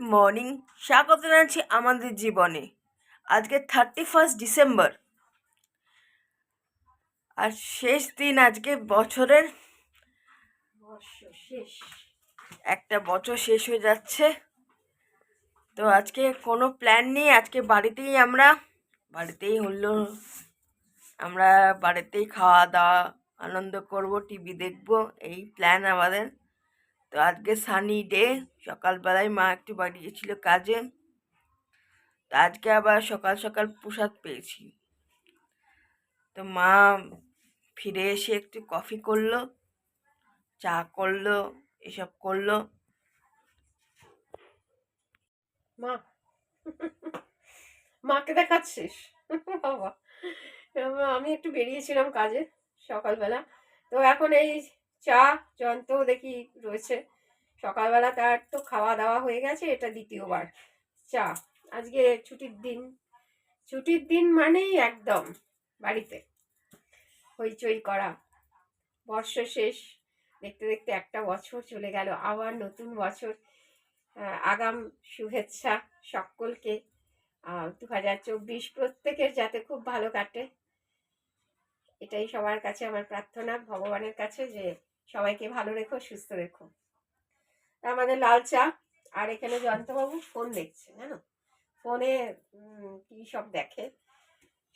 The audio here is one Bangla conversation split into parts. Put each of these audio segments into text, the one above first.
মর্নিং। স্বাগত জানাচ্ছি আমাদের জীবনে। আজকে থার্টি ফার্স্ট ডিসেম্বর আর শেষ দিন আজকে বছরের। একটা বছর শেষ হয়ে যাচ্ছে। তো আজকে কোনো প্ল্যান নেই। আজকে বাড়িতেই আমরা। বাড়িতেই হলো। আমরা বাড়িতেই খাওয়া দাওয়া আনন্দ করব টিভি দেখব। এই প্ল্যান আমাদের। তো আজকে সানি ডে, সকালবেলায় মা একটু বাড়ি গেছিল কাজে। তো আজকে আবার সকাল সকাল প্রসাদ পেয়েছি। তো মা ফিরে এসে একটু কফি করল, চা করল, এসব করল। মা, মাকে দেখাচ্ছিস? বাবা, আমি একটু বেরিয়েছিলাম কাজে সকালবেলা। তো এখন এই চা যন্ত্র দেখি রয়েছে। সকালবেলা তার তো খাওয়া দাওয়া হয়ে গেছে, এটা দ্বিতীয়বার। চা, আজকে ছুটির দিন। ছুটির দিন মানেই একদম বাড়িতে হইচই করা। বর্ষ শেষ, দেখতে দেখতে একটা বছর চলে গেল, আবার নতুন বছর। আগাম শুভেচ্ছা সকলকে। দু হাজার চব্বিশ প্রত্যেকের যাতে খুব ভালো কাটে। এটাই সবার কাছে আমার প্রার্থনা, ভগবানের কাছে যে সবাইকে ভালো রেখো, সুস্থ রেখো। আমাদের লাল চা, আর এখানে জয়ন্তবাবু ফোন দেখছে, জানো? ফোনে কি সব দেখে?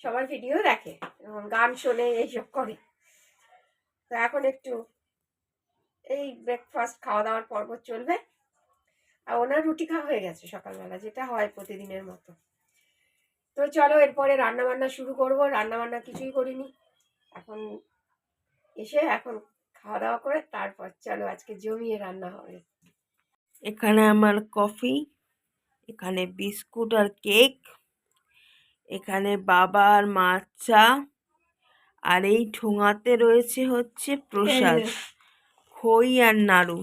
সবার ভিডিও দেখে, এবং গান শোনে, এইসব করে। তো এখন একটু এই ব্রেকফাস্ট খাওয়া দাওয়ার পর্ব চলবে। আর ওনার রুটি খাওয়া হয়ে গেছে সকালবেলা, যেটা হয় প্রতিদিনের মতো। তো চলো, এরপরে রান্না বান্না শুরু করব। রান্না বান্না কিছুই করিনি। এখন এসে এখন খাওয়া দাওয়া করে তারপর চলো আজকে জমিয়ে রান্না হবে। এখানে আমার কফি এখানে বিস্কুট আর কেক এখানে বাবার চা আর এই ঠোঙাতে রয়েছে হচ্ছে প্রসাদ খই আর নাড়ু।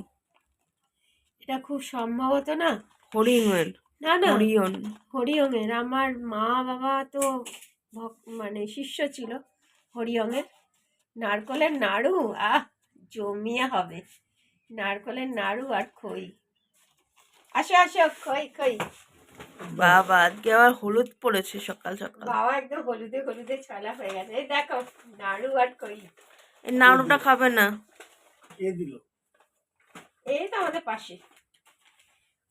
এটা খুব সম্ভবত না? হরিণের না না। হরিয়ন হরিওমের আমার মা বাবা তো মানে শিষ্য ছিল হরিওমের নারকলের নাড়ু? আহ! জমিয়ে হবে। নারকলের নাড়ু আর খই। আসো আসো খই খই। বাবা আজকে আবার হলুদ পড়েছে সকাল সকাল। বাবা একদম হলুদে হলুদে ছলা হয়ে গেছে। এই দেখো নাড়ু আর খই। এই নাড়ুটা খাবে না। কে দিল? এই তো আমাদের পাশে।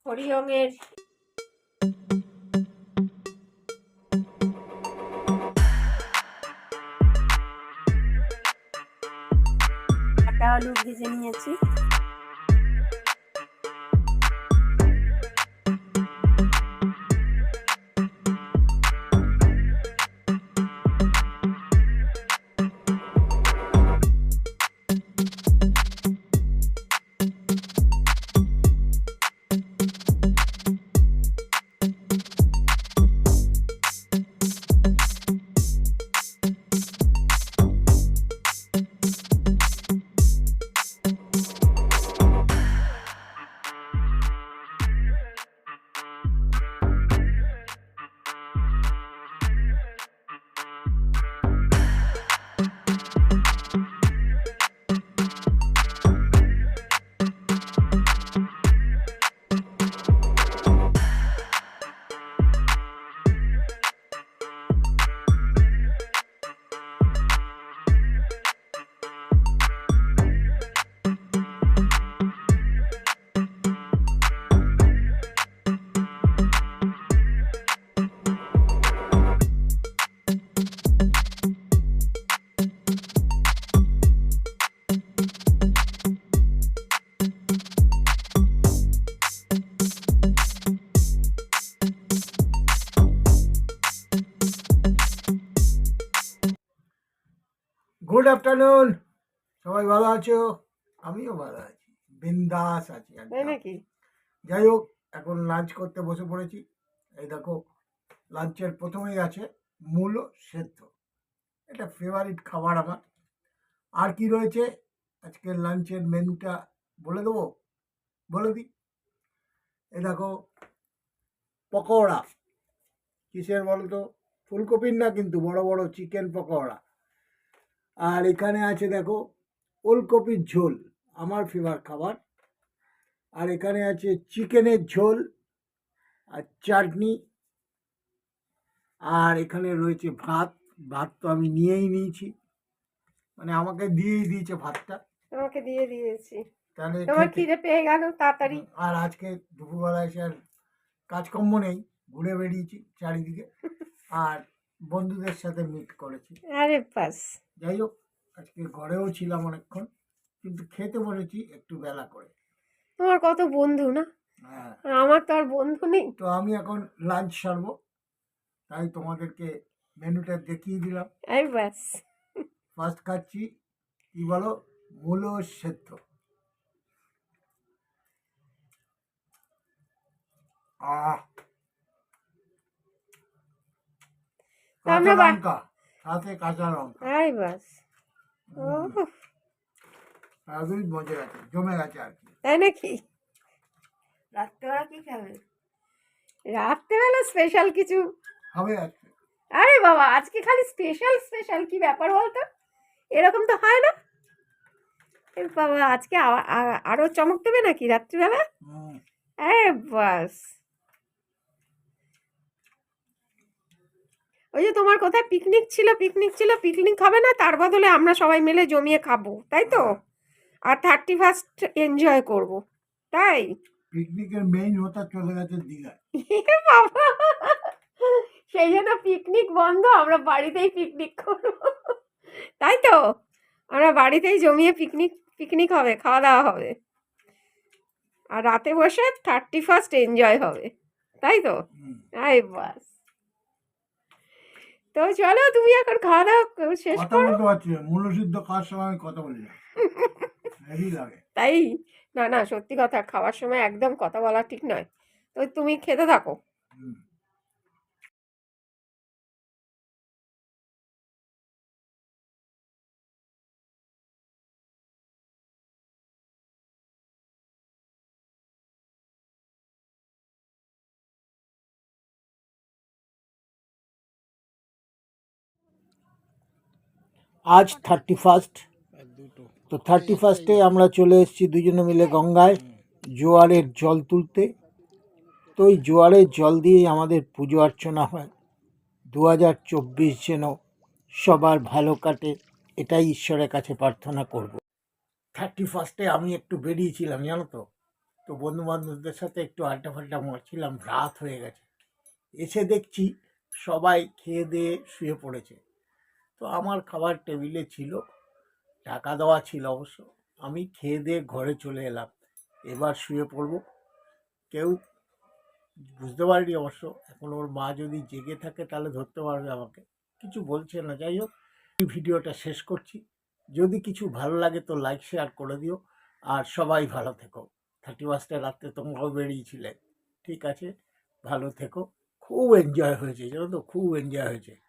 হরিওমের আলু ভেজে নিয়েছি আফটারনুন। সবাই ভালো আছো? আমিও ভালো আছি। বিন্দাস আছি নাকি? যাই হোক এখন লাঞ্চ করতে বসে পড়েছি। এই দেখো লাঞ্চের প্রথমেই আছে মূলো সেদ্ধ। এটা ফেভারিট খাবার আমার। আর কি রয়েছে? আজকের লাঞ্চের মেনুটা বলে দেবো? বলে দিই। এই দেখো পকোড়া। কিসের বলো তো ফুলকপির না কিন্তু বড় বড় চিকেন পকোড়া। আর এখানে আছে দেখো ওলকপির ঝোল আমার ফেভার খাবার। আর এখানে আছে চিকেনের ঝোল আর চাটনি। আর এখানে রয়েছে ভাত ভাত তো আমি নিয়েই নিয়েছি। মানে আমাকে দিয়েই দিয়েছে ভাতটা। তোমাকে দিয়ে দিয়েছি। তাহলে তোমার খিদে পেয়ে গেল তাড়াতাড়ি। আর আজকে দুপুরবেলা এসে আর কাজকর্ম নেই ঘুরে বেরিয়েছি চারিদিকে। আর বন্ধুদের সাথে মিট করেছি। আরে বাস। যাই হোক আজকে ঘরেও ছিলাম অনেকক্ষণ কিন্তু খেতে বলেছি একটু বেলা করে। তোমার কত বন্ধু না? হ্যাঁ। আমার তো আর বন্ধু নেই। তো আমি এখন লাঞ্চ সারবো তাই তোমাদেরকে মেনুটা দেখিয়ে দিলাম। এই বাস ফার্স্ট খাচ্ছি কি বলো? মূলো সেদ্ধ। আহ! আমরা সাথে কাঁচা লঙ্কা। এই বাস। ও মজা গেছে জমে গেছে আর কি। তাই নাকি? রাত্রেবেলা কি খাবে? রাত্রেবেলা স্পেশাল কিছু? হবে আজকে আরে বাবা আজকে খালি স্পেশাল স্পেশাল কি ব্যাপার বলতো? এরকম তো হয় না। বাবা আজকে আরও চমক দেবে নাকি রাত্রিবেলা? আরে বাস। ওই যে তোমার কোথায় পিকনিক ছিল পিকনিক ছিল পিকনিক হবে না তার বদলে আমরা সবাই মিলে জমিয়ে খাব তাই তো? আর থার্টি ফার্স্ট এনজয় করব তাই? পিকনিকের মেইন হতা চলে গেছে দীঘায় বাবা! সেই জন্য পিকনিক বন্ধ আমরা বাড়িতেই পিকনিক করব। তাই তো? আমরা বাড়িতেই জমিয়ে পিকনিক পিকনিক হবে খাওয়া দাওয়া হবে। আর রাতে বসে থার্টি ফার্স্ট এনজয় হবে তাই তো? আই বাস। তো চলো তুমি এখন খাওয়া দাওয়া শেষ করো। বলতে পারছি মূল্য সিদ্ধ খাওয়ার সময় আমি কথা বলি তাই? না না সত্যি কথা খাওয়ার সময় একদম কথা বলা ঠিক নয়। তো তুমি খেতে থাকো। আজ থার্টি ফার্স্ট তো থার্টি ফার্স্টে আমরা চলে এসেছি দুজনে মিলে গঙ্গায় জোয়ারের জল তুলতে। তো ওই জোয়ারের জল দিয়েই আমাদের পুজো অর্চনা হয়। দু হাজার চব্বিশ যেন সবার ভালো কাটে, এটাই ঈশ্বরের কাছে প্রার্থনা করব। থার্টি ফার্স্টে আমি একটু বেরিয়েছিলাম, জানো তো? তো বন্ধু বান্ধবদের সাথে একটু আড্ডা ফাড্ডা মারছিলাম, রাত হয়ে গেছে। এসে দেখছি সবাই খেয়ে দিয়ে শুয়ে পড়েছে। তো আমার খাবার টেবিলে ছিল, টাকা দেওয়া ছিল অবশ্য। আমি খেয়ে দিয়ে ঘরে চলে এলাম। এবার শুয়ে পড়ব। কেউ বুঝতে পারিনি অবশ্য। এখন ওর মা যদি জেগে থাকে তাহলে ধরতে পারবে আমাকে। কিছু বলছে না। যাই হোক, এই ভিডিওটা শেষ করছি। যদি কিছু ভালো লাগে তো লাইক, শেয়ার করে দিও। আর সবাই ভালো থেকো। থার্টি ফার্স্টে রাত্রে তোমরাও বেরিয়েছিলে। ঠিক আছে? ভালো থেকো। খুব এনজয় হয়েছে। জানো তো, খুব এনজয় হয়েছে।